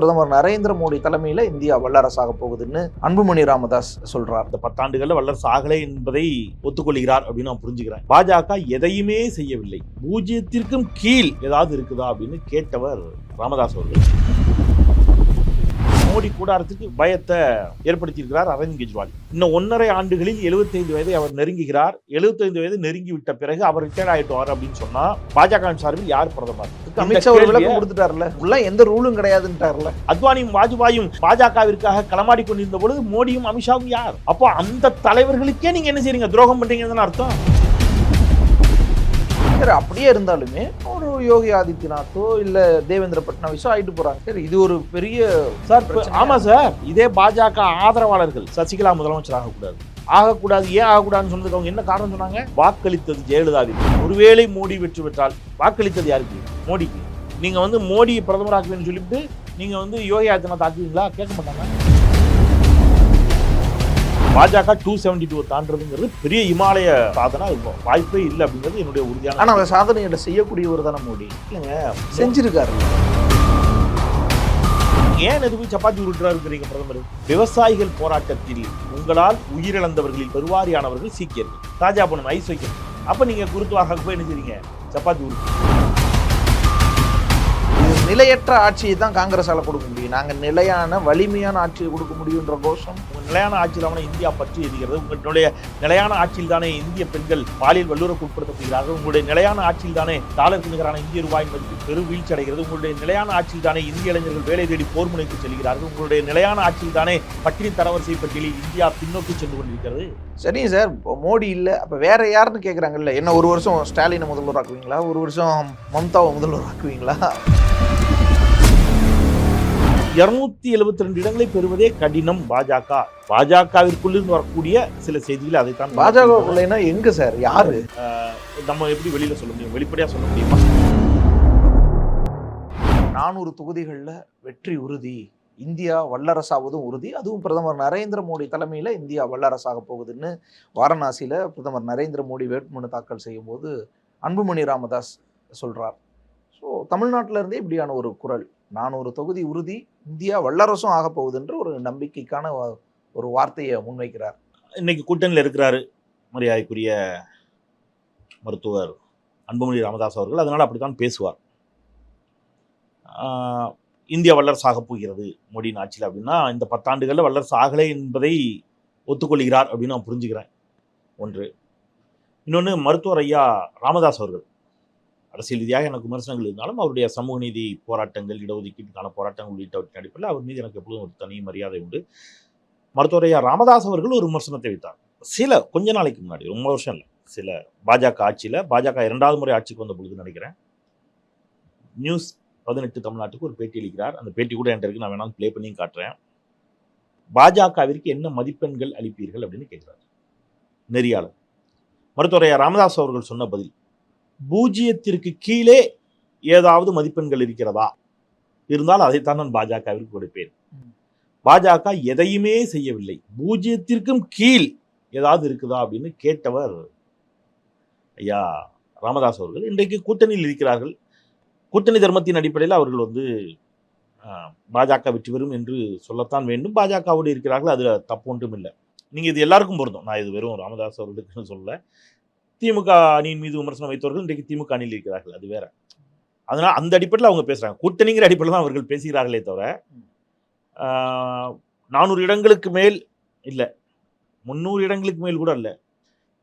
பிரதமர் நரேந்திர மோடி தலைமையில இந்தியா வல்லரசாக போகுதுன்னு அன்புமணி ராமதாஸ் சொல்றார். இந்த பத்தாண்டுகளில் வல்லரசு ஆகலை என்பதை ஒத்துக்கொள்கிறார் அப்படின்னு நான் புரிஞ்சுக்கிறேன். பாஜக எதையுமே செய்யவில்லை. பூஜ்ஜியத்திற்கும் கீழ் ஏதாவது இருக்குதா அப்படின்னு கேட்டவர் ராமதாஸ் அவர்கள். மோடி கூடாரத்துக்கு பயத்தை ஏற்படுத்தியிருக்கிறார் அரவிந்த் கெஜ்ரிவால். இன்னும் ஒன்றரை ஆண்டுகளில் 75 வயதை அவர் நெருங்குகிறார். 75 வயது நெருங்கி விட்ட பிறகு அவர் ரிட்டையர் ஆயிட்டுவார் அப்படின்னு சொன்னா பாஜக சார்பில் யார் பிரதமர்? அமித்ஷா ஒரு கேள்வியை விளக்கம் கொடுத்துட்டார்ல. உள்ள எந்த ரூலும் கிடையாதுன்ட்டார்ல. அத்வானியும் வாஜ்பாயும் பாஜகவிற்காக களமாடி கொண்டிருந்த பொழுது மோடியும் அமித்ஷாவும் யார்? அப்போ அந்த தலைவர்களுக்கே நீங்க என்ன செய்றீங்க? துரோகம் பண்றீங்கன்னு அர்த்தம். சரி அப்படியே இருந்தாலுமே ஒரு யோகி ஆதித்யநாத்தோ இல்ல தேவேந்திர பட்னாவிஸோ ஆயிட்டு போறாங்க சரி. இது ஒரு பெரிய சார் இப்ப- பிரச்சனை. ஆமா சார். இதே பாஜக ஆதரவாளர்கள் சசிகலா முதலமைச்சர் ஆகக்கூடாது. ஆகக்கூடாது ஏன் ஆகக்கூடாதுன்னு சொன்னதுக்கு அவங்க என்ன காரணம் சொன்னாங்க? வாக்களித்தது ஜெயலலிதாவிற்கு ஒருவேளை மோடி வெற்றி பெற்றால் வாக்களித்தது யாருக்கு? மோடிக்கு. நீங்க வந்து மோடி பிரதமர் ஆக்குவேன்னு சொல்லிவிட்டு நீங்க வந்து யோகி ஆதித்யநாத் ஆக்குவீங்களா? கேட்க மாட்டாங்க பாஜக டூ செவன்டி டூ தாண்டதுங்கிறது பெரிய இமாலய சாதனை. இருக்கும் வாய்ப்பே இல்லை அப்படிங்கிறது என்னுடைய உறுதியான ஆனா அந்த சாதனைகளை செய்யக்கூடியவர் தானே மோடி? இல்லைங்க. செஞ்சிருக்காரு. ஏன் எதுவும் சப்பாத்தி உருட்டுறாருங்கிறீங்க பிரதமர்? விவசாயிகள் போராட்டத்தில் உங்களால் உயிரிழந்தவர்களில் பெருவாரியானவர்கள் சீக்கியர்கள். தாஜா பண்ணும் ஐஸ் வைக்கணும். அப்ப நீங்க குருத்துவாக போய் என்ன செய்றீங்க? சப்பாத்தி உருட்டு. நிலையற்ற ஆட்சியை தான் காங்கிரஸால கொடுக்க முடியும். நாங்க நிலையான வலிமையான ஆட்சியை கொடுக்க முடியுன்ற கோஷம். நிலையான ஆட்சியில் தானே இந்தியா பற்றி எரிகிறது உங்களுடைய நிலையான ஆட்சியில் தானே இந்திய பெண்கள் பாலியல் வல்லுறவுக்கு உட்படுத்தப்படுகிறார்கள். உங்களுடைய நிலையான ஆட்சியில் தானே டாலருக்கு நிகரான இந்திய ரூபாய் மதிப்பு பெரு வீழ்ச்சி அடைகிறது உங்களுடைய நிலையான ஆட்சியில் தானே இந்திய இளைஞர்கள் வேலை தேடி போர் முனைக்கு செல்கிறார்கள். உங்களுடைய நிலையான ஆட்சியில் தானே பட்டினி தரவரிசை பட்டியலில் இந்தியா பின்னோக்கி சென்று கொண்டிருக்கிறது. சார் இப்போ மோடி இல்ல. அப்ப வேற யாருன்னு கேக்குறாங்கல்ல? என்ன ஒரு வருஷம் ஸ்டாலினை முதல்வர் ஆக்குவீங்களா ஒரு வருஷம் மம்தாவை முதல்வர் ஆக்குவீங்களா இருநூத்தி எழுபத்தி ரெண்டு இடங்களை பெறுவதே கடினம் பாஜக. பாஜகவிற்குள்ளிருந்து வரக்கூடிய சில செய்திகள் அதைத்தான் பாஜக இல்லைன்னா எங்க சார்? யாரு? நம்ம எப்படி வெளியில சொல்ல முடியும்? வெளிப்படையா சொல்ல முடியுமா? நானூறு தொகுதிகளில் வெற்றி உறுதி இந்தியா வல்லரசாவதும் உறுதி. அதுவும் பிரதமர் நரேந்திர மோடி தலைமையில் இந்தியா வல்லரசாக போகுதுன்னு வாரணாசியில் பிரதமர் நரேந்திர மோடி வேட்புமனு தாக்கல் செய்யும்போது அன்புமணி ராமதாஸ் சொல்றார். ஸோ தமிழ்நாட்டில இருந்தே இப்படியான ஒரு குரல். நானூறு தொகுதி உறுதி இந்தியா வல்லரசும் ஆக போகுதுன்ற ஒரு நம்பிக்கைக்கான ஒரு வார்த்தையை முன்வைக்கிறார். இன்னைக்கு கூட்டணியில் இருக்கிறாரு மரியாதைக்குரிய மருத்துவர் அன்புமணி ராமதாஸ் அவர்கள். அதனால் அப்படித்தான் பேசுவார். இந்தியா வல்லரசாக போகிறது மோடியின் ஆட்சியில் அப்படின்னா இந்த பத்தாண்டுகளில் வல்லரசு ஆகலை என்பதை ஒத்துக்கொள்கிறார் அப்படின்னு நான் புரிஞ்சுக்கிறேன். ஒன்று. இன்னொன்று மருத்துவர் ஐயா ராமதாஸ் அவர்கள். அரசியல் ரீதியாக எனக்கு விமர்சனங்கள் இருந்தாலும் அவருடைய சமூக நீதி போராட்டங்கள் இடஒதுக்கீட்டுக்கான போராட்டங்கள் உள்ளிட்டவற்றின் அடிப்படையில் அவர் மீது எனக்கு எப்பொழுதும் ஒரு தனி மரியாதை உண்டு. மருத்துவரையா ராமதாஸ் அவர்கள் ஒரு விமர்சனத்தை வைத்தார். சில கொஞ்ச நாளைக்கு முன்னாடி ரொம்ப வருஷம் இல்லை சில பாஜக ஆட்சியில் பாஜக இரண்டாவது முறை ஆட்சிக்கு வந்த பொழுது நினைக்கிறேன். நியூஸ் பதினெட்டு தமிழ்நாட்டுக்கு ஒரு பேட்டி அளிக்கிறார். அந்த பேட்டி கூட என்கிட்ட இருக்கு நான் வேணாலும் ப்ளே பண்ணி காட்டுறேன். பாஜகவிற்கு என்ன மதிப்பெண்கள் அளிப்பீர்கள் அப்படின்னு கேட்கிறார். நெறியாளர். மருத்துவரையா ராமதாஸ் அவர்கள் சொன்ன பதில் பூஜ்ஜியத்திற்கு கீழே ஏதாவது மதிப்பெண்கள் இருக்கிறதா? இருந்தால் அதைத்தான் நான் பாஜகவிற்கு கொடுப்பேன். பாஜக எதையுமே செய்யவில்லை. பூஜ்ஜியத்திற்கும் கீழ் ஏதாவது இருக்குதா அப்படின்னு கேட்டவர் ஐயா ராமதாஸ் அவர்கள். இன்றைக்கு கூட்டணியில் இருக்கிறார்கள். கூட்டணி தர்மத்தின் அடிப்படையில் அவர்கள் வந்து ஆஹ், பாஜக வெற்றி பெறும் என்று சொல்லத்தான் வேண்டும். பாஜகவோடு இருக்கிறார்கள். அதில் தப்பு ஒன்றும் இல்லை. நீங்கள் இது எல்லாருக்கும் பொருந்தும். நான் இது வெறும் ராமதாஸ் அவர்களுக்குன்னு சொல்லல திமுக அணியின் மீது விமர்சனம் வைத்தவர்கள் இன்றைக்கு திமுக அணியில் இருக்கிறார்கள். அது வேற. அதனால் அந்த அடிப்படையில் அவங்க பேசுகிறாங்க கூட்டணிங்கிற அடிப்படையில் தான் அவர்கள் பேசுகிறார்களே தவிர நானூறு இடங்களுக்கு மேல் இல்லை. முந்நூறு இடங்களுக்கு மேல் கூட இல்லை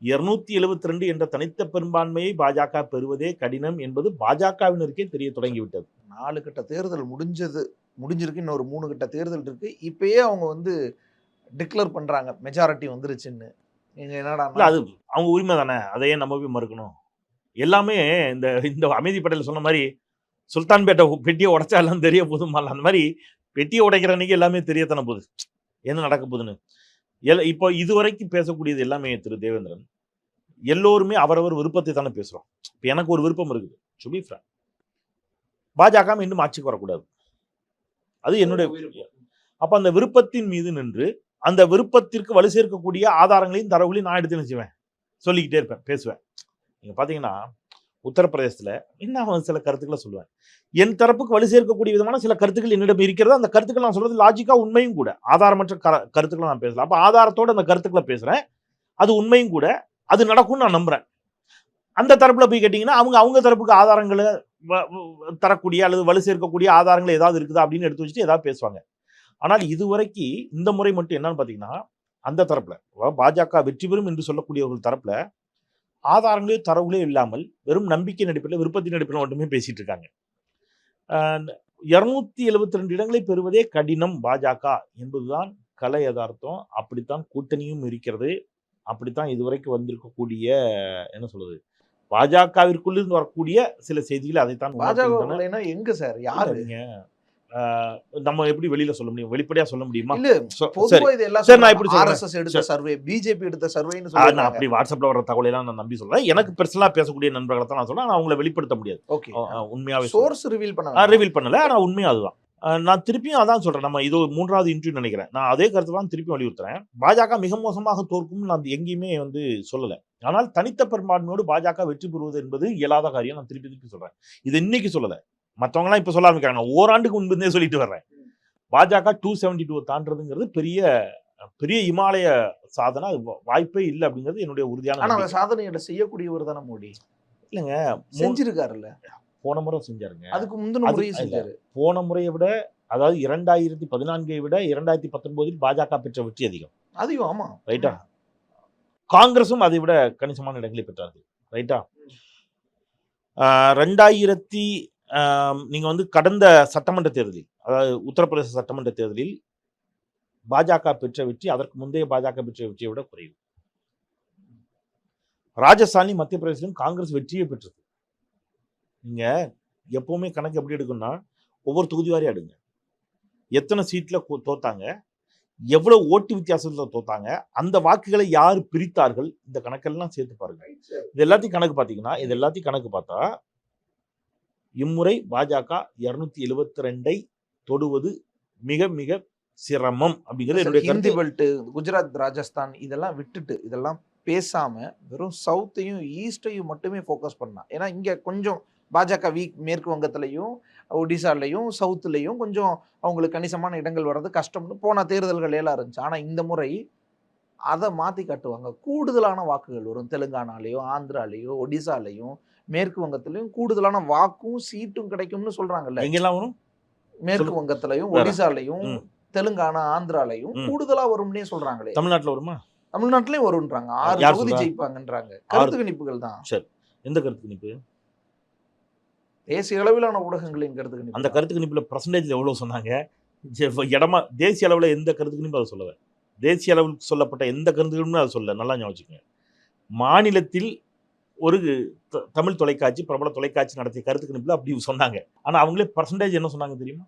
இருநூத்தி எழுபத்தி ரெண்டு என்ற தனித்த பெரும்பான்மையை பாஜக பெறுவதே கடினம் என்பது பாஜகவினருக்கே தெரிய தொடங்கிவிட்டது. நாலு கட்ட தேர்தல் முடிஞ்சது முடிஞ்சிருக்கு. இன்னொரு மூணு கட்ட தேர்தல் இருக்கு. இப்பயே அவங்க வந்து டிக்ளேர் பண்றாங்க. மெஜாரிட்டி வந்துருச்சுன்னு. என்னடா இல்ல அது அவங்க உரிமை தானே. அதையே நம்ம போய் மறுக்கணும். எல்லாமே இந்த இந்த அமைதி படையில் சொன்ன மாதிரி சுல்தான்பேட்டை பெட்டியை உடைச்சா எல்லாம் தெரிய போதுமால அந்த மாதிரி பெட்டியை உடைக்கிற அன்னைக்கு எல்லாமே தெரியத்தானே போகுது. என்ன நடக்க போகுதுன்னு. எல் இப்போ இதுவரைக்கும் பேசக்கூடியது எல்லாமே திரு தேவேந்திரன். எல்லோருமே அவரவர் விருப்பத்தை தானே பேசுறோம். இப்போ எனக்கு ஒரு விருப்பம் இருக்குது. சுபி ஃப்ராங்க் பாஜக மீண்டும் ஆட்சிக்கு வரக்கூடாது. அது என்னுடைய அப்ப அந்த விருப்பத்தின் மீது நின்று அந்த விருப்பத்திற்கு வலு சேர்க்கக்கூடிய ஆதாரங்களையும் தரவுகளையும் நான் எடுத்து நினைச்சுவேன் சொல்லிக்கிட்டே இருப்பேன் பேசுவேன். நீங்கள் பார்த்தீங்கன்னா உத்தரப்பிரதேசத்தில் என்ன சில கருத்துக்களை சொல்லுவேன் என் தரப்புக்கு வலு சேர்க்கக்கூடிய விதமான சில கருத்துக்கள் என்னிடம் இருக்கிறது? அந்த கருத்துக்கள் நான் சொல்கிறது லாஜிக்காக உண்மையும் கூட. ஆதாரமற்ற கர- கருத்துக்களை நான் பேசலாம் அப்போ ஆதாரத்தோட அந்த கருத்துக்களை பேசுகிறேன் அது உண்மையும் கூட. அது நடக்கும்னு நான் நம்புகிறேன் அந்த தரப்பில் போய் கேட்டிங்கன்னா அவங்க அவங்க தரப்புக்கு ஆதாரங்களை வ- தரக்கூடிய அல்லது வலு சேர்க்கக்கூடிய ஆதாரங்கள் ஏதாவது இருக்குதா? அப்படின்னு எடுத்து வச்சுட்டு ஏதாவது பேசுவாங்க. ஆனால் இதுவரைக்கு இந்த முறை மட்டும் என்னன்னு பாத்தீங்கன்னா அந்த தரப்புல பாஜக வெற்றி பெறும் என்று சொல்லக்கூடியவர்கள் தரப்புல ஆதாரங்களே தரவுகளே இல்லாமல் வெறும் நம்பிக்கை நடிப்பில் விருப்பத்தின் நடிப்பில் மட்டுமே பேசிட்டு இருக்காங்க. இருநூத்தி எழுபத்தி ரெண்டு இடங்களை பெறுவதே கடினம் பாஜக என்பதுதான் கலை யதார்த்தம். அப்படித்தான் கூட்டணியும் இருக்கிறது. அப்படித்தான் இதுவரைக்கும் வந்திருக்கக்கூடிய என்ன சொல்றது பாஜகவிற்குள்ளிருந்து வரக்கூடிய சில செய்திகள் அதைத்தான் பாஜக எங்க சார்? யாரு? நீங்க ஆஹ், நம்ம எப்படி வெளியில சொல்ல முடியும்? வெளிப்படையா சொல்ல முடியுமா? சரி. நான் இப்படி சொல்றேன். ஆர்எஸ்எஸ் எடுத்த சர்வே பிஜேபி எடுத்த சர்வேன்னு ஆஹ், நான் அப்படி வாட்ஸ்அப்ல வர தகவலை எல்லாம் நான் நம்பி சொல்றேன். எனக்கு பெர்சனலா பேசக்கூடிய நண்பர்களை தான் நான் சொல்றேன். அவங்கள வெளிப்படுத்த முடியாது. ஓகே. உண்மையாவே. சோர்ஸ் ரிவீல் பண்ண. ரிவீல் பண்ணல. ஆனா உண்மையும் அதுதான். நான் திருப்பியும் அதான் சொல்றேன். நம்ம இது மூன்றாவது இன்டர்வியூ நினைக்கிறேன். நான் அதே கருத்து தான் திருப்பி வலியுறுத்துறேன். பாஜக மிக மோசமாக தோற்கும் நான் எங்கேயுமே வந்து சொல்லல. ஆனால் தனித்த பெரும்பான்மையோடு பாஜக வெற்றி பெறுவது என்பது இயலாத காரியம் நான் திருப்பி திருப்பி சொல்றேன். இது இன்னைக்கு சொல்லல. மத்தவங்க எல்லாம் இப்ப சொல்ல ஆரம்பிக்கிறாங்க. நான் ஓராண்டுக்கு முன்பே சொல்லிட்டு வர்றேன். பாஜக டூ செவன்டி டூ தாண்டதுங்கிறது பெரிய பெரிய இமாலய சாதனை. அது வாய்ப்பே இல்லை அப்படிங்கிறது என்னுடைய உறுதியான ஆனா நம்பிக்கை. அந்த சாதனைகளை செய்யக்கூடியவர் தானே மோடி? இல்லைங்க செஞ்சிருக்காருல்ல. போன முறை செஞ்சாருங்க. அதுக்கு முந்தின முறையும். செஞ்சாரு. போன முறையை விட அதாவது இரண்டாயிரத்தி பதினான்கை விட இரண்டாயிரத்தி பத்தொன்பதில் பாஜக பெற்ற வெற்றி அதிகம். அதிகம் ஆமா. ரைட்டா? காங்கிரஸும் அதை விட கணிசமான இடங்களை பெற்றார்கள். ரைட்டா? ரெண்டாயிரத்தி ஆம், நீங்க வந்து கடந்த சட்டமன்ற தேர்தலில் அதாவது உத்தரப்பிரதேச சட்டமன்ற தேர்தலில் பாஜக பெற்ற வெற்றி அதற்கு முந்தைய பாஜக பெற்ற வெற்றியை விட குறைவு. ராஜஸ்தானி மத்திய பிரதேசத்திலும் காங்கிரஸ் வெற்றியை பெற்றது. நீங்க எப்பவுமே கணக்கு எப்படி எடுக்கணும்னா ஒவ்வொரு தொகுதி வாரியா எடுங்க. எத்தனை சீட்ல கொ- தோத்தாங்க எவ்வளவு ஓட்டு வித்தியாசத்துல தோத்தாங்க அந்த வாக்குகளை யார் பிரித்தார்கள் இந்த கணக்கெல்லாம் சேர்த்து பாருங்க. இது எல்லாத்தையும் கணக்கு பார்த்தீங்கன்னா இது எல்லாத்தையும் கணக்கு பார்த்தா இம்முறை பாஜக இருநூத்தி எழுபத்தி ரெண்டை தொடுவது மிக மிக சிரமம் அப்படிங்கிறது என்னுடைய ஹிந்தி கருத்து. பெல்ட் குஜராத் ராஜஸ்தான் இதெல்லாம் விட்டுட்டு இதெல்லாம் பேசாம வெறும் சவுத்தையும் ஈஸ்டையும் மட்டுமே ஃபோக்கஸ் பண்ணா. ஏன்னா இங்க கொஞ்சம் பாஜக வீக் மேற்கு வங்கத்திலையும் ஒடிசாலையும் சவுத்துலையும் கொஞ்சம் அவங்களுக்கு கணிசமான இடங்கள் வர்றது கஷ்டம்னு போன தேர்தல்கள் எல்லாம் இருந்துச்சு. ஆனா இந்த முறை அதை மாத்தி காட்டுவாங்க. கூடுதலான வாக்குகள் வரும். தெலுங்கானாலேயோ ஆந்திராலேயோ ஒடிசாலையும் மேற்கு வங்கத்திலையும் கூடுதலான வாக்கும் சீட்டும் கிடைக்கும்னு சொல்றாங்கல்ல. எங்கெல்லாம் மேற்கு. வங்கத்திலையும். ஒடிசாலையும். தெலுங்கானா ஆந்திராலையும். கூடுதலா வரும்னே சொல்றாங்களே. தமிழ்நாட்டுல வருமா? தமிழ்நாட்டிலயும் வரும்ன்றாங்க. ஆறு தொகுதி? ஜெயிப்பாங்கன்றாங்க. கருத்து கணிப்புகள் தான். எந்த கருத்து கணிப்பு? தேசிய அளவிலான ஊடகங்களின் கருத்து கணிப்பு அந்த. கருத்து கணிப்புல பர்சன்டேஜ் எவ்வளவு சொன்னாங்க? இடமா தேசிய அளவுல எந்த கருத்து கணிப்பும் அதை சொல்லல. தேசிய அளவில் சொல்லப்பட்ட எந்த கருத்து கணிப்பும் அதை சொல்ல நல்லா ஞாபகம் வச்சுக்கோங்க. மாநிலத்தில் ஒரு தமிழ் தொலைக்காட்சி பிரபல தொலைக்காட்சி நடத்திய கருத்து கணிப்புல அப்படி சொன்னாங்க. ஆனா அவங்களே பர்சன்டேஜ் என்ன சொன்னாங்க தெரியுமா?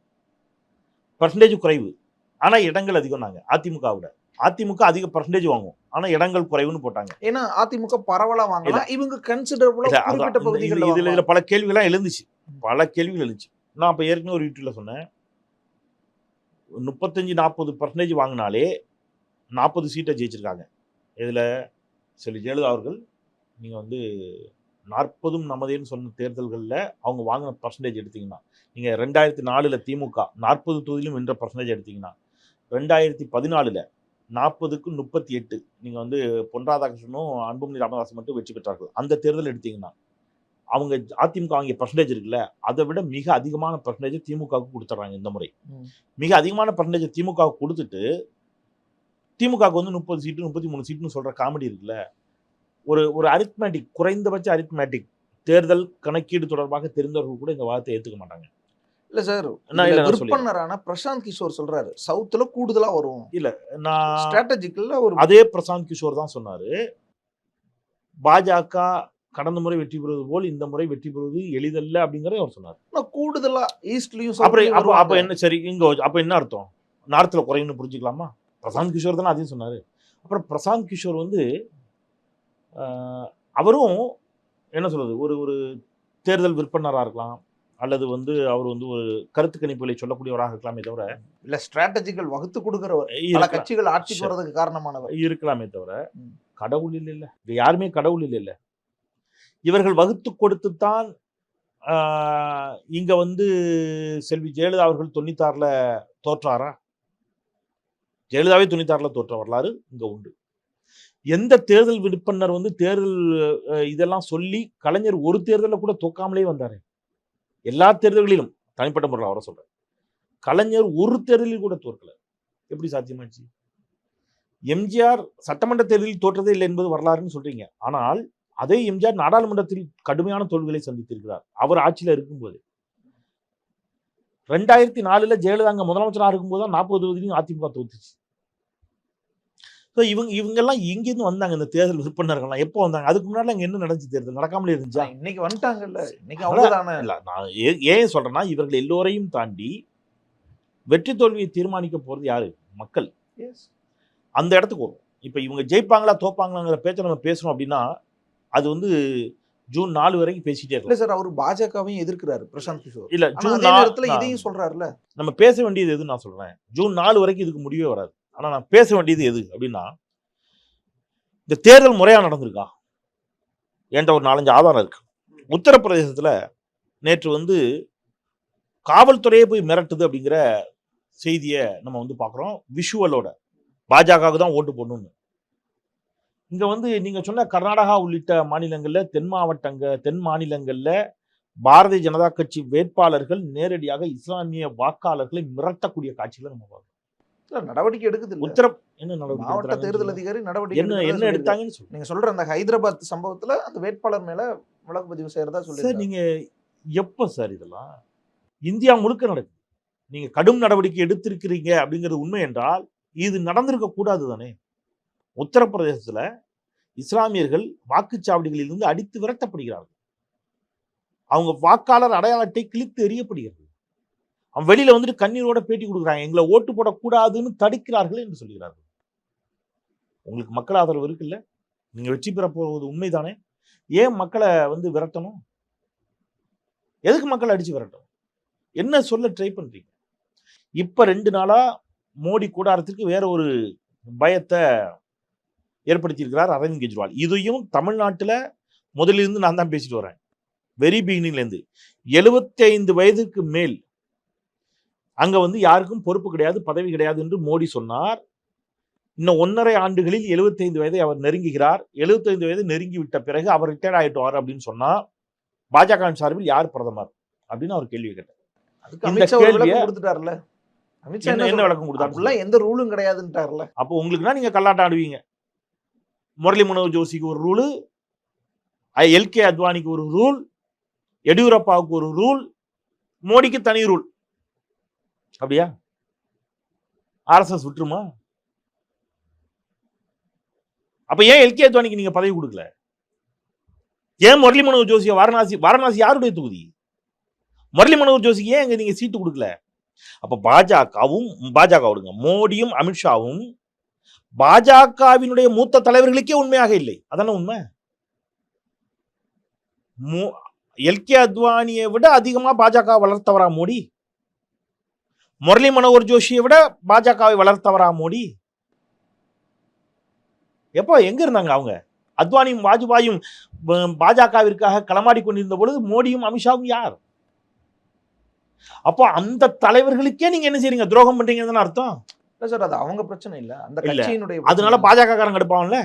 பர்சன்டேஜ் குறைவு. ஆனா இடங்கள் அதிகம் நாங்க அதிமுக விட. அதிமுக அதிக பர்சன்டேஜ் வாங்கும் ஆனா இடங்கள் குறைவுன்னு போட்டாங்க. ஏன்னா அதிமுக பரவலா வாங்கலாம் இவங்க கன்சிடரபுளா அதான் குறிப்பிட்ட பகுதிகளில் இதுல இதுல. பல கேள்விகள்லாம் எழுந்துச்சு. பல கேள்விகள் எழுந்துச்சு. நான் அப்ப ஏற்கனவே ஒரு யூடியூப்ல சொன்னேன். முப்பத்தஞ்சு நாற்பது பர்சன்டேஜ் வாங்கினாலே நாற்பது சீட்டை ஜெயிச்சிருக்காங்க. இதுல சில ஜெயலலிதா அவர்கள் நீங்க வந்து நாற்பதும் நமதேன்னு சொன்ன தேர்தல்களில் அவங்க வாங்கின பர்சன்டேஜ் எடுத்தீங்கன்னா நீங்க ரெண்டாயிரத்தி நாலுல திமுக நாற்பது தொகுதியிலும் வென்ற பர்சன்டேஜ் எடுத்தீங்கன்னா ரெண்டாயிரத்தி பதினாலுல நாற்பதுக்கு முப்பத்தி எட்டு நீங்க வந்து பொன் ராதாகிருஷ்ணனும் அன்புமணி ராமதாஸ் மட்டும் வெற்றி பெற்றார்கள் அந்த தேர்தல் எடுத்தீங்கன்னா அவங்க அதிமுக வாங்கிய பர்சன்டேஜ் இருக்குல்ல அதை விட மிக அதிகமான பர்சன்டேஜ் திமுகவுக்கு கொடுத்துட்றாங்க இந்த முறை. மிக அதிகமான பர்சன்டேஜ் திமுகவுக்கு கொடுத்துட்டு திமுகவுக்கு வந்து முப்பது சீட்டு முப்பத்தி மூணு சீட்டுன்னு சொல்ற காமெடி இருக்குல்ல ஒரு ஒரு அரித்மேட்டிக் குறைந்தபட்ச அரித்மேட்டிக் தேர்தல் கணக்கீடு தொடர்பாக தெரிந்தவர்கள் கூட இந்த வார்த்தையை ஏத்துக்க மாட்டாங்க. இல்ல சார் நான் இல்ல. விற்பனரான பிரசாந்த் கிஷோர் சொல்றாரு சவுத்துல கூடுதலா வரும். நான் ஸ்ட்ராட்டஜிக்கல்ல ஒரு அதே பிரசாந்த் கிஷோர் தான் சொன்னாரு. பாஜக கடந்த முறை வெற்றி பெறுவது போல் இந்த முறை வெற்றி பெறுவது எளிதல்ல அப்படிங்கறத அவர் சொன்னார். கூடுதலா ஈஸ்ட்லயும் அப்புறம் அப்ப. என்ன சரி இங்க அப்ப என்ன அர்த்தம்? நார்த்ல குறையும்னு புரிஞ்சுக்கலாமா? பிரசாந்த் கிஷோர் தானே அதையும் சொன்னாரு. அப்புறம் பிரசாந்த் கிஷோர் வந்து அவரும் என்ன சொல்றது ஒரு ஒரு தேர்தல் விற்பனராக இருக்கலாம் அல்லது வந்து அவர் வந்து ஒரு கருத்து கணிப்புகளை சொல்லக்கூடியவராக இருக்கலாமே தவிர இல்ல ஸ்ட்ராட்டஜிக்கல் வகுத்து கொடுக்கிறவர் பல. கட்சிகள் ஆட்சிக்கு சரி. வர்றதுக்கு காரணமானவர் இருக்கலாமே தவிர. கடவுள் இல்லை இல்ல இது யாருமே கடவுள் இல்லை இல்ல இவர்கள் வகுத்து கொடுத்துத்தான் ஆஹ், இங்க வந்து செல்வி ஜெயலலிதா அவர்கள் தொண்ணூத்தாறுல தோற்றாரா ஜெயலலிதாவே தொண்ணூத்தாறுல தோற்ற வரலாறு இங்க உண்டு எந்த தேர்தல் விடுப்பனர் வந்து தேர்தல் இதெல்லாம் சொல்லி கலைஞர் ஒரு தேர்தலில் கூட தோக்காமலே வந்தாரு. எல்லா தேர்தல்களிலும் தனிப்பட்ட முறையில் அவரை சொல்றேன். கலைஞர் ஒரு தேர்தலில் கூட தோற்கலை. எப்படி சாத்தியமாச்சு? எம்ஜிஆர் சட்டமன்ற தேர்தலில் தோற்றதே இல்லை என்பது வரலாறுன்னு சொல்றீங்க. ஆனால் அதே எம்ஜிஆர் நாடாளுமன்றத்தில் கடுமையான தோல்விகளை சந்தித்திருக்கிறார். அவர் ஆட்சியில் இருக்கும்போது. ரெண்டாயிரத்தி நாலுல ஜெயலலிதா அங்கே முதலமைச்சராக இருக்கும்போது தான் நாற்பது தொகுதியும் அதிமுக தோத்துச்சு. ஸோ இவங்க இவங்கெல்லாம் எங்கேருந்து வந்தாங்க இந்த தேர்தல் விற்பனர்கள்லாம். எப்போ வந்தாங்க? அதுக்கு முன்னாடி அங்க என்ன நடந்துச்சு தேர்தல்? நடக்காமலே இருந்துச்சா? இன்னைக்கு வந்துட்டாங்கல்ல. இன்னைக்கு அவங்க தானே இல்ல நான் ஏன் சொல்றேன்னா இவர்கள் எல்லோரையும் தாண்டி வெற்றி தோல்வியை தீர்மானிக்க போறது யாரு? மக்கள். அந்த இடத்துக்கு வரும் இப்போ இவங்க ஜெயிப்பாங்களா தோப்பாங்களாங்கிற பேச்சை நம்ம பேசுறோம் அப்படின்னா அது வந்து ஜூன் நாலு வரைக்கும் பேசிட்டே இல்ல இருக்கலாம் சார் அவர் பாஜகவையும் எதிர்க்கிறாரு பிரசாந்த் கிஷோர். இல்ல ஜூன் நேரத்துல இதையும் சொல்றாருல்ல. நம்ம பேச வேண்டியது எதுன்னு நான் சொல்றேன். ஜூன் நாலு வரைக்கும் இதுக்கு முடிவே வராது. ஆனா நான் பேச வேண்டியது எது அப்படின்னா இந்த தேர்தல் முறையா நடந்திருக்கா? என்கிட்ட ஒரு நாலஞ்சு ஆதாரம் இருக்கு. உத்தரப்பிரதேசத்துல நேற்று வந்து காவல்துறையே போய் மிரட்டுது அப்படிங்கிற செய்தியை நம்ம வந்து பார்க்குறோம். விஷுவலோட பாஜகவுக்கு தான் ஓட்டு போடணும்னு. இங்க வந்து நீங்க சொன்ன கர்நாடகா உள்ளிட்ட மாநிலங்களில் தென் மாவட்டங்க தென் மாநிலங்கள்ல பாரதிய ஜனதா கட்சி வேட்பாளர்கள் நேரடியாக இஸ்லாமிய வாக்காளர்களை மிரட்டக்கூடிய காட்சிகளை நம்ம பார்க்கணும் நடவடிக்கை எடுக்குது இல்ல. உத்தர என்ன நடவடிக்கை மாவட்ட தேர்தல். அதிகாரி நடவடிக்கை என்ன என்ன. எடுத்தாங்கன்னு சொல்லுங்க. நீங்க சொல்ற அந்த ஹைதராபாத் சம்பவத்துல அந்த வேட்பாளர் மேல வழக்கு பதிவு செய்யறதா சார் சொல்லி நீங்க எப்ப சார் இதெல்லாம்? இந்தியா முழுக்க நடக்குது. நீங்க கடும் நடவடிக்கை எடுத்திருக்கிறீங்க அப்படிங்கிறது உண்மை என்றால் இது நடந்திருக்க கூடாது தானே உத்தரப்பிரதேசத்துல இஸ்லாமியர்கள் வாக்குச்சாவடிகளிலிருந்து அடித்து விரட்டப்படுகிறார்கள். அவங்க வாக்காளர் அடையாள அட்டை கிழித்து எறியப்படுகிறது. அவன் வெளியில வந்துட்டு கண்ணீரோட பேட்டி கொடுக்குறாங்க. எங்களை ஓட்டு போடக்கூடாதுன்னு தடுக்கிறார்கள் என்று சொல்கிறார்கள். உங்களுக்கு மக்கள் ஆதரவு இருக்குல்ல? நீங்க வெற்றி பெற போவது உண்மைதானே? ஏன் மக்களை வந்து விரட்டணும்? எதுக்கு மக்களை அடிச்சு விரட்டணும்? என்ன சொல்ல ட்ரை பண்றீங்க? இப்ப ரெண்டு நாளா மோடி கூடாரத்திற்கு வேற ஒரு பயத்தை ஏற்படுத்தியிருக்கிறார் அரவிந்த் கெஜ்ரிவால். இதையும் தமிழ்நாட்டில் முதலிருந்து நான் தான் பேசிட்டு வரேன். வெரி பிகினிங்லேருந்து எழுபத்தி ஐந்து வயதுக்கு மேல் அங்க வந்து யாருக்கும் பொறுப்பு கிடையாது பதவி கிடையாது என்று மோடி சொன்னார். இன்னும் ஒன்றரை ஆண்டுகளில் 75 வயதை அவர் நெருங்குகிறார். 75 வயது நெருங்கி விட்ட பிறகு அவர் ரிட்டையர்ட் ஆயிட்டுவார் அப்படின்னு சொன்னா பாஜக சார்பில் யார் பிரதமர் அப்படின்னு அவர் கேள்வி கேட்டார். அதுக்கு கொடுத்துட்டாருல? அமித்ஷா என்ன? விளக்கம் கொடுத்தாரு? எந்த ரூலும் கிடையாதுன்ட்டார்ல? அப்போ உங்களுக்குன்னா நீங்க கல்லாட்டம் ஆடுவீங்க முரளி மனோகர் ஜோஷிக்கு ஒரு ரூலு எல்கே அத்வானிக்கு ஒரு ரூல் எடியூரப்பாவுக்கு ஒரு ரூல் மோடிக்கு தனி ரூல். அப்படியா? ஆர்எஸ்எஸ் விட்டுருமா? அப்ப ஏன் எல்கே அத்வானிக்கு நீங்க பதவி கொடுக்கல? ஏன் முரளி மனோகர் ஜோஷிய வாரணாசி வாரணாசி யாருடைய தொகுதி? முரளி மனோகர் ஜோஷிக்கு ஏன் இங்க நீங்க சீட்டு கொடுக்கல? அப்ப பாஜகவும் பாஜக விடுங்க மோடியும் அமித்ஷாவும் பாஜகவினுடைய மூத்த தலைவர்களுக்கே உண்மையாக இல்லை. அதெல்லாம் உண்மை? எல்கே அத்வானியை விட அதிகமா பாஜக வளர்த்தவரா மோடி? முரளி மனோகர் ஜோஷியை விட பாஜகவை வளர்த்தவரா மோடி? எப்போ? எங்க இருந்தாங்க அவங்க? அத்வானியும் வாஜ்பாயும் பாஜகவிற்காக களமாடி கொண்டிருந்த பொழுது மோடியும் அமித்ஷாவும் யார்? அப்போ அந்த தலைவர்களுக்கே நீங்க என்ன செய்றீங்க? துரோகம் பண்றீங்கன்னு அர்த்தம்? இல்ல சார் அது அவங்க பிரச்சனை இல்ல. அந்த. கட்சியினுடைய அதனால. பாஜக காரங்க எடுப்பாங்கல்ல?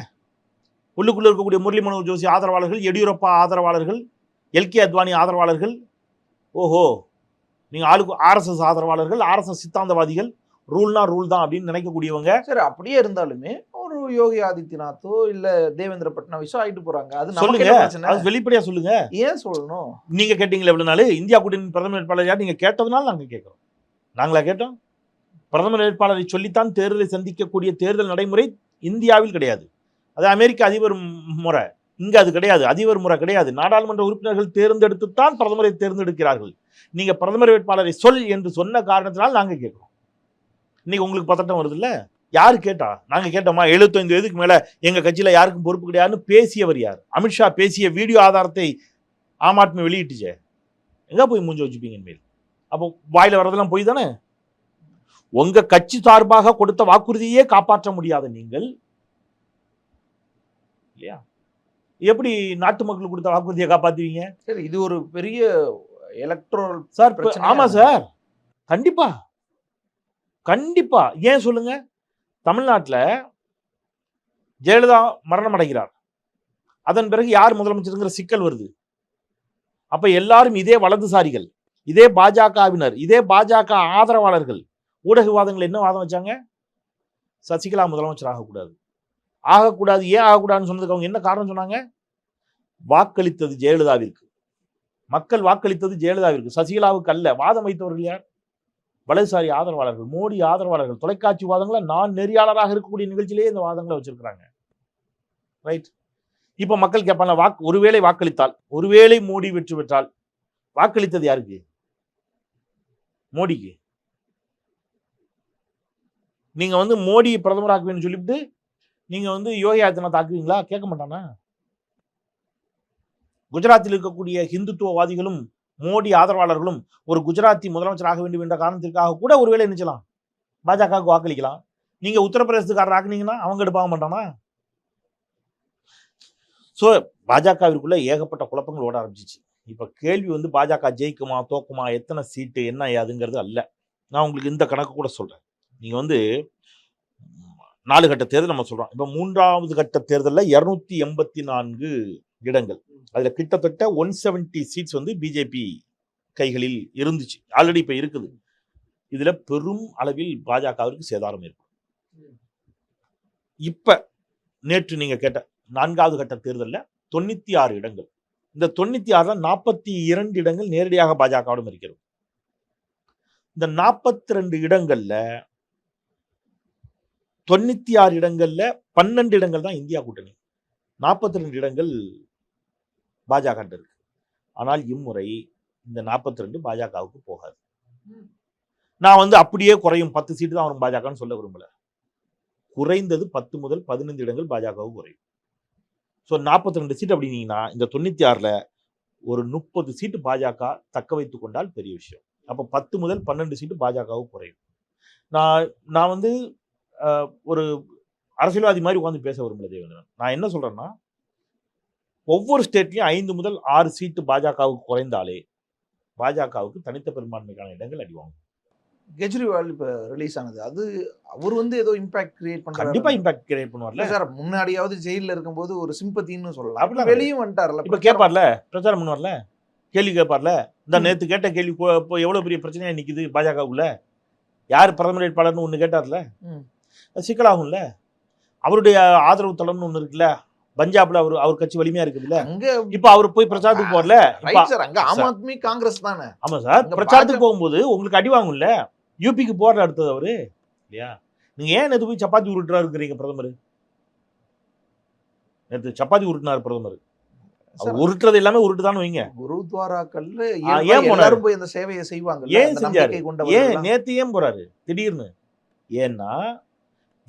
உள்ளுக்குள்ள இருக்கக்கூடிய முரளி மனோகர் ஜோஷி ஆதரவாளர்கள் எடியூரப்பா ஆதரவாளர்கள் எல்கே அத்வானி ஆதரவாளர்கள். ஓஹோ! நீங்க ஆளுக்கு ஆர்எஸ்எஸ் ஆதரவாளர்கள் ஆர்எஸ்எஸ் சித்தாந்தவாதிகள் ரூல்னா ரூல் தான் அப்படின்னு நினைக்கக்கூடியவங்க. சரி அப்படியே இருந்தாலுமே ஒரு யோகி ஆதித்யநாத்தோ இல்ல தேவேந்திர பட்னாவிஸோ ஆயிட்டு போறாங்க. அது சொல்லுங்க. அது வெளிப்படையா சொல்லுங்க. ஏன் சொல்லணும்? நீங்க கேட்டீங்களா இவ்வளவு நாள் இந்தியா கூட்டணி பிரதமர் வேட்பாளர் யார்? நீங்க கேட்டதுனால நாங்க கேட்கிறோம். நாங்களா கேட்டோம்? பிரதமர் வேட்பாளரை சொல்லித்தான் தேர்தலை சந்திக்கக்கூடிய தேர்தல் நடைமுறை இந்தியாவில் கிடையாது. அது அமெரிக்க அதிபர் முறை. இங்கே அது கிடையாது அதிபர் முறை கிடையாது. நாடாளுமன்ற உறுப்பினர்கள் தேர்ந்தெடுத்து தான் பிரதமரை தேர்ந்தெடுக்கிறார்கள். நீங்கள் பிரதமர் வேட்பாளரை சொல் என்று சொன்ன காரணத்தினால் நாங்கள் கேட்குறோம். இன்றைக்கி உங்களுக்கு பதட்டம் வருது இல்லை யார் கேட்டா? நாங்கள் கேட்டோமா? 75 வயதுக்கு மேலே எங்கள் கட்சியில் யாருக்கும் பொறுப்பு கிடையாதுன்னு பேசியவர் யார்? அமித்ஷா பேசிய வீடியோ ஆதாரத்தை ஆம் ஆத்மி வெளியிட்டுச்சே. எங்கே போய் மூஞ்சி வச்சுப்பீங்க இனிமேல்? அப்போ வாயில் வர்றதெல்லாம் போய் தானே? உங்கள் கட்சி சார்பாக கொடுத்த வாக்குறுதியே காப்பாற்ற முடியாத நீங்கள் இல்லையா? எப்படி நாட்டு மக்களுக்கு கொடுத்த வாக்குறுதியை காப்பாத்துவீங்க? சரி இது ஒரு பெரிய எலக்ட்ரோல் சார் ஆமா. சார். கண்டிப்பா. கண்டிப்பா. ஏன் சொல்லுங்க? தமிழ்நாட்டுல ஜெயலலிதா மரணம் அடைகிறார். அதன் பிறகு யார் முதலமைச்சருங்கிற சிக்கல் வருது. அப்ப எல்லாரும் இதே வலதுசாரிகள் இதே பாஜகவினர் இதே பாஜக ஆதரவாளர்கள் ஊடகவாதங்கள் என்ன வாதம் வச்சாங்க? சசிகலா முதலமைச்சர் ஆகக்கூடாது. ஆகக்கூடாது ஏன் ஆகக்கூடாதுன்னு சொன்னதுக்கு அவங்க என்ன காரணம் சொன்னாங்க? வாக்களித்தது ஜெயலலிதாவிற்கு. மக்கள் வாக்களித்தது ஜெயலலிதாவிற்கு. சசிகலாவுக்கு அல்ல. வாதம் வைத்தவர்கள் யார்? வலதுசாரி ஆதரவாளர்கள். மோடி ஆதரவாளர்கள். தொலைக்காட்சி வாதங்களை நான் நெறியாளராக இருக்கக்கூடிய நிகழ்ச்சியிலேயே இந்த வாதங்களை வச்சிருக்கிறாங்க. ரைட் இப்போ மக்கள் கேட்பாங்க வாக்கு ஒருவேளை வாக்களித்தால் ஒருவேளை மோடி வெற்றி பெற்றால் வாக்களித்தது யாருக்கு? மோடிக்கு. நீங்க வந்து மோடி பிரதமராக்குவேன்னு சொல்லிவிட்டு நீங்கள் வந்து யோகி ஆதித்யநாத் ஆக்குவீங்களா கேட்க மாட்டானா? குஜராத்தில் இருக்கக்கூடிய ஹிந்துத்துவவாதிகளும் மோடி ஆதரவாளர்களும் ஒரு குஜராத்தி முதலமைச்சர் ஆக வேண்டும் என்ற காரணத்திற்காக கூட ஒருவேளை நினைச்சலாம் பாஜகவுக்கு வாக்களிக்கலாம். நீங்கள் உத்தரப்பிரதேசத்துக்காரர் ஆக்குனீங்கன்னா அவங்க எடுப்பாக மாட்டானா? ஸோ பாஜகவிற்குள்ளே ஏகப்பட்ட குழப்பங்கள் ஓட ஆரம்பிச்சிச்சு. இப்போ கேள்வி வந்து பாஜக ஜெயிக்குமா தோக்குமா எத்தனை சீட்டு என்ன ஏதுங்கிறது அல்ல. நான் உங்களுக்கு இந்த கணக்கு கூட சொல்கிறேன் நீங்கள் வந்து நாலு கட்ட தேர்தல் நம்ம சொல்கிறோம் இப்போ மூன்றாவது கட்ட தேர்தலில் இரநூத்தி எண்பத்தி நான்கு இடங்கள். அதில் கிட்டத்தட்ட ஒன் செவன்ட்டி சீட்ஸ் வந்து பிஜேபி கைகளில் இருந்துச்சு. ஆல்ரெடி இப்போ இருக்குது. இதில் பெரும் அளவில் பாஜகவிற்கு சேதாரம் இருக்கும் இப்போ நேற்று நீங்கள் கேட்ட நான்காவது கட்ட தேர்தலில் தொண்ணூற்றி ஆறு இடங்கள். இந்த தொண்ணூற்றி ஆறில் நாற்பத்தி இரண்டு இடங்கள் நேரடியாக பாஜகவிடம் இருக்கிறது. இந்த நாற்பத்தி ரெண்டு இடங்களில் தொண்ணூற்றி ஆறு இடங்களில் பன்னெண்டு இடங்கள் தான் இந்தியா கூட்டணி. நாற்பத்தி ரெண்டு இடங்கள் பாஜக இருக்கு. ஆனால் இம்முறை இந்த நாற்பத்தி ரெண்டு பாஜகவுக்கு போகாது. நான் வந்து அப்படியே குறையும். பத்து சீட்டு தான் வரும் பாஜகன்னு சொல்ல விரும்பல. குறைந்தது பத்து முதல் பதினைந்து இடங்கள் பாஜகவுக்கு குறையும். ஸோ நாற்பத்தி ரெண்டு சீட் அப்படின்னீங்கன்னா இந்த தொண்ணூற்றி ஆறில் ஒரு முப்பது சீட்டு பாஜக தக்க வைத்து கொண்டால் பெரிய விஷயம். அப்போ பத்து முதல் பன்னெண்டு சீட்டு பாஜகவுக்கு குறையும். நான் நான் வந்து ஒரு அரசியல்வாதி மாதிரி உட்காந்து பேச விரும்பல தேவேந்திரன். நான் என்ன சொல்றேன்னா ஒவ்வொரு ஸ்டேட்லயும் ஐந்து முதல் ஆறு சீட்டு பாஜகவுக்கு குறைந்தாலே பாஜகவுக்கு தனித்த பெரும்பான்மைக்கான இடங்கள் அடிவாங்க கெஜ்ரிவால் இப்ப ரிலீஸ் ஆனது. அது அவர் வந்து ஏதோ இம்பாக்ட் கிரியேட் கண்டிப்பா பண்றாரு இம்பாக்ட் கிரியேட் பண்ணுவார்ல சார் முன்னாடியாவது ஜெயில்ல இருக்கும்போது ஒரு சிம்பத்தின்னு சொல்லலாம். அப்படிலாம் அப்படி வெளியும் வந்துட்டார்ல இப்ப கேட்பார்ல பிரச்சாரம் பண்ணுவார்ல? கேள்வி கேட்பார்ல இந்த. நேத்து கேட்ட கேள்வி இப்போ எவ்வளவு பெரிய பிரச்சனையா நிக்குது பாஜகவுல யார் பிரதமர் வேட்பாளர்னு ஒண்ணு கேட்டார்ல? சிக்கலாகும்ல? அவருடைய ஆதரவு தளம்னு ஒண்ணு இருக்குல்ல? பஞ்சாப்ல அவர் அவர் கட்சி வலிமையா இருக்குதுல்ல? அங்க இப்ப அவர் போய் பிரச்சாரத்துக்கு போறல? சார் அங்க ஆம் ஆத்மி காங்கிரஸ் தானே? ஆமா சார் பிரச்சாரத்துக்கு போகும்போது உங்களுக்கு அடி வாங்கும்ல? யூபிக்கு போற அடுத்தது அவரு? இல்லையா? நீங்க ஏன் நேத்து போய் சப்பாத்தி உருட்டுறா இருக்கிறீங்க பிரதமர்? நேத்து சப்பாத்தி உருட்டினார் பிரதமர். உருட்டுறது எல்லாமே உருட்டுதான்னு வைங்க. குருத்வாராக்கள்ல ஏன் போனாரு? எல்லாரும் போய் அந்த சேவையை செய்வாங்க ஏன் செஞ்சாரு? ஏன் நேத்து ஏன் போறாரு? திடீர்னு. ஏன்னா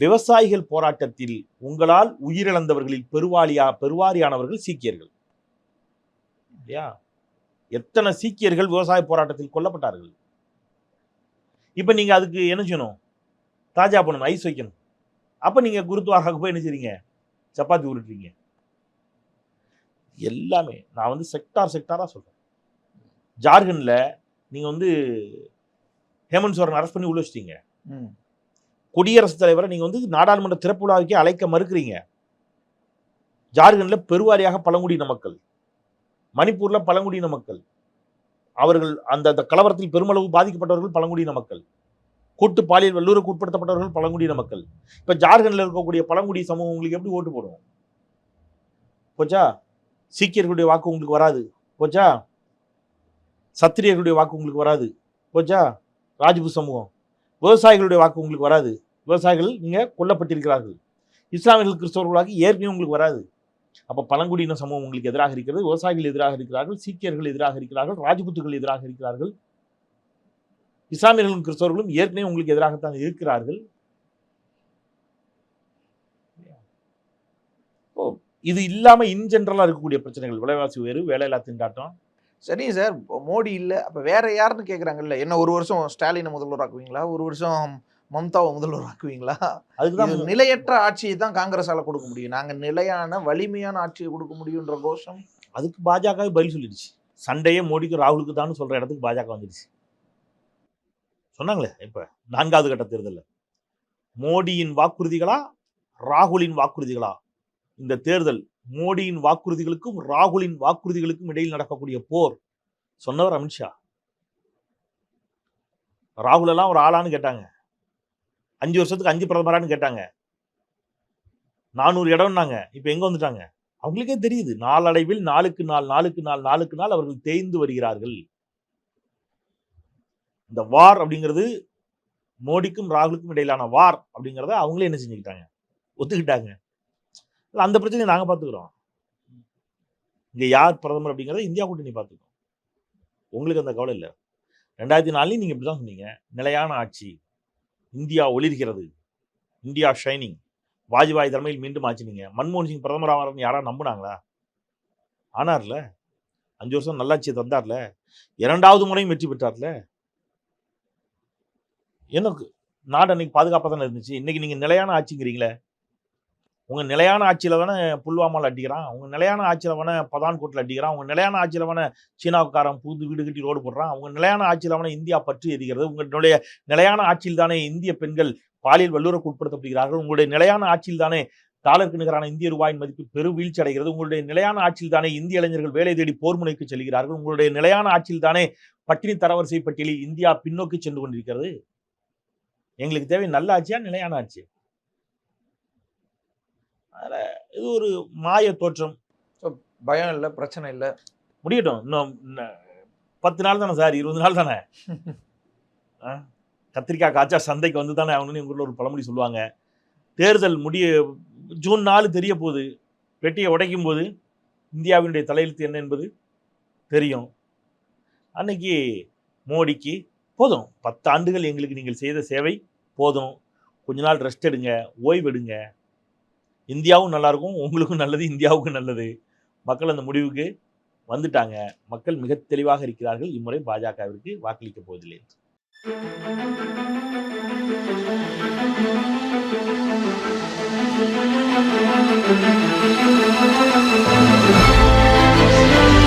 விவசாயிகள் போராட்டத்தில் உங்களால் உயிரிழந்தவர்களில் பெருவாளியா பெருவாரியானவர்கள் சீக்கியர்கள். இல்லையா? எத்தனை சீக்கியர்கள் விவசாய போராட்டத்தில் கொல்லப்பட்டார்கள்? இப்போ நீங்கள் அதுக்கு என்ன செய்யணும்? தாஜா பண்ணணும் ஐஸ் வைக்கணும். அப்போ நீங்கள் குருத்வாராவுக்கு போய் என்ன செய்றீங்க? சப்பாத்தி உருட்டுறீங்க. எல்லாமே நான் வந்து செக்டார் செக்டாராக சொல்கிறேன் ஜார்க்கண்டில் நீங்கள் வந்து ஹேமந்த் சோரன் அரெஸ்ட் பண்ணி உள்ள வச்சிட்டீங்க. குடியரசுத் தலைவரை நீங்கள் வந்து நாடாளுமன்ற திறப்பு விழாவுக்கே அழைக்க மறுக்கிறீங்க. ஜார்க்கண்டில் பெருவாரியாக பழங்குடியின மக்கள். மணிப்பூரில் பழங்குடியின மக்கள். அவர்கள் அந்த அந்த கலவரத்தில் பெருமளவு பாதிக்கப்பட்டவர்கள் பழங்குடியின மக்கள். கூட்டு பாலியல் வல்லூருக்கு உட்படுத்தப்பட்டவர்கள் பழங்குடியின மக்கள். இப்போ ஜார்க்கண்டில் இருக்கக்கூடிய பழங்குடி சமூகம் உங்களுக்கு எப்படி ஓட்டு போடும்? போச்சா? சீக்கியர்களுடைய வாக்கு உங்களுக்கு வராது. போச்சா? சத்திரியர்களுடைய வாக்கு உங்களுக்கு வராது. போச்சா? ராஜ்புத் சமூகம். விவசாயிகளுடைய வாக்கு உங்களுக்கு வராது. விவசாயிகள் நீங்கள் கொல்லப்பட்டிருக்கிறார்கள். இஸ்லாமியர்கள் கிறிஸ்தவர்களாக ஏற்கனவே உங்களுக்கு வராது. அப்போ பழங்குடியின சமூகம் உங்களுக்கு எதிராக இருக்கிறது. விவசாயிகள் எதிராக இருக்கிறார்கள் சீக்கியர்கள் எதிராக இருக்கிறார்கள் ராஜபுத்துகள் எதிராக இருக்கிறார்கள். இஸ்லாமியர்களும் கிறிஸ்தவர்களும் ஏற்கனவே உங்களுக்கு எதிராகத்தான் இருக்கிறார்கள். ஓ, இது இல்லாமல் இன் ஜென்ரலாக இருக்கக்கூடிய பிரச்சனைகள். விலைவாசி உயர்வு வேலையில்லா திண்டாட்டம் சரி சார் இப்போ மோடி இல்ல. அப்ப வேற யாருன்னு கேக்குறாங்கல்ல? என்ன ஒரு வருஷம் ஸ்டாலினை முதல்வர் ஆக்குவீங்களா? ஒரு வருஷம் மம்தாவை முதல்வர் ஆக்குவீங்களா? அதுக்கு இது தான் நிலையற்ற ஆட்சியை தான் காங்கிரஸால கொடுக்க முடியும். நாங்க நிலையான வலிமையான ஆட்சியை கொடுக்க முடியும்ன்ற கோஷம். அதுக்கு பாஜக பதில் சொல்லிடுச்சு. சண்டையே மோடிக்கு ராகுலுக்கு தான் சொல்ற இடத்துக்கு பாஜக வந்துடுச்சு. சொன்னாங்களே இப்ப நான்காவது கட்ட தேர்தல்ல. மோடியின் வாக்குறுதிகளா ராகுலின் வாக்குறுதிகளா? இந்த தேர்தல் மோடியின் வாக்குறுதிகளுக்கும் ராகுலின் வாக்குறுதிகளுக்கும் இடையில் நடக்கக்கூடிய போர். சொன்னவர் அமித்ஷா ராகுல் எல்லாம் ஒரு ஆளான்னு கேட்டாங்க. அஞ்சு வருஷத்துக்கு அஞ்சு பிரதமரான்னு கேட்டாங்க. நானூறு இடம்னாங்க. இப்ப எங்க வந்துட்டாங்க? அவங்களுக்கே தெரியுது. நாளடைவில் நாளுக்கு நாள் நாளுக்கு நாள் நாளுக்கு நாள் அவர்கள் தேய்ந்து வருகிறார்கள். இந்த வார் அப்படிங்கிறது மோடிக்கும் ராகுலுக்கும் இடையிலான வார் அப்படிங்கிறத அவங்களே என்ன செஞ்சுக்கிட்டாங்க? ஒத்துக்கிட்டாங்க. இல்லை அந்த பிரச்சனையை நாங்கள் பார்த்துக்குறோம் இங்கே யார் பிரதமர் அப்படிங்கிறத இந்தியா கூட்டணி பாத்துக்கிறோம் உங்களுக்கு அந்த கவலை இல்லை. ரெண்டாயிரத்தி நாலுலையும் இப்படி தான் சொன்னீங்க. நிலையான ஆட்சி. இந்தியா ஒளிர்கிறது. இந்தியா ஷைனிங் வாஜ்பாய் தலைமையில் மீண்டும் ஆச்சுனீங்க மன்மோகன் சிங் பிரதமர் ஆவார்னு யாராவது நம்புனாங்களா? ஆனார்ல? அஞ்சு வருஷம் நல்லாட்சியை தந்தார்ல? இரண்டாவது முறையும் வெற்றி பெற்றார்ல? எனக்கு நாடு அன்னைக்கு பாதுகாப்பாக தானே இருந்துச்சு. இன்னைக்கு நீங்கள் நிலையான ஆட்சிங்கிறீங்களே? உங்க நிலையான ஆட்சியில தானே புல்வாமால அடிக்கிறான். உங்க நிலையான ஆட்சியில வேணா பதான்கோட்டில் அடிக்கிறான். உங்க நிலையான ஆட்சியில வேணா சீனாவுக்காரன் புது வீடு கட்டி ரோடு போடுறான். உங்கள் நிலையான ஆட்சியில வேணா இந்தியா பற்றி எரிகிறது. உங்களுடைய நிலையான ஆட்சியில் தானே இந்திய பெண்கள் பாலியல் வல்லுறவுக்கு உட்படுத்தப்படுகிறார்கள். உங்களுடைய நிலையான ஆட்சியில் தானே டாலருக்கு நிகரான இந்திய ரூபாயின் மதிப்பு பெரு வீழ்ச்சி அடைகிறது. உங்களுடைய நிலையான ஆட்சியில் தானே இந்திய இளைஞர்கள் வேலை தேடி போர் முனைக்கு செல்கிறார்கள். உங்களுடைய நிலையான ஆட்சியில் தானே பட்டினி தரவரிசை பட்டியலில் இந்தியா பின்னோக்கி சென்று கொண்டிருக்கிறது. எங்களுக்கு தேவை நல்ல ஆட்சியா நிலையான ஆட்சி? அதனால இது ஒரு மாய தோற்றம். பயம் இல்லை பிரச்சனை இல்லை. முடியட்டும். இன்னும் பத்து நாள் தானே சார்? இருபது நாள் தானே? ஆ? கத்திரிக்காய் காய்ச்சா சந்தைக்கு வந்து தானே ஆகணும்னு எங்க ஊர்ல ஒரு பழமொழி சொல்லுவாங்க. தேர்தல் முடிய ஜூன் நாலு தெரிய போகுது. பெட்டியை உடைக்கும் போது இந்தியாவினுடைய தலையெழுத்து என்ன என்பது தெரியும். அன்னைக்கு மோடிக்கு போதும். பத்து ஆண்டுகள் எங்களுக்கு நீங்கள் செய்த சேவை போதும். கொஞ்ச நாள் ரெஸ்ட் எடுங்க ஓய்வு எடுங்க. இந்தியாவும் நல்லாயிருக்கும் உங்களுக்கும் நல்லது இந்தியாவுக்கும் நல்லது. மக்கள் அந்த முடிவுக்கு வந்துட்டாங்க. மக்கள் மிக தெளிவாக இருக்கிறார்கள். இம்முறை பாஜகவிற்கு வாக்களிக்க போவதில்லை. என்று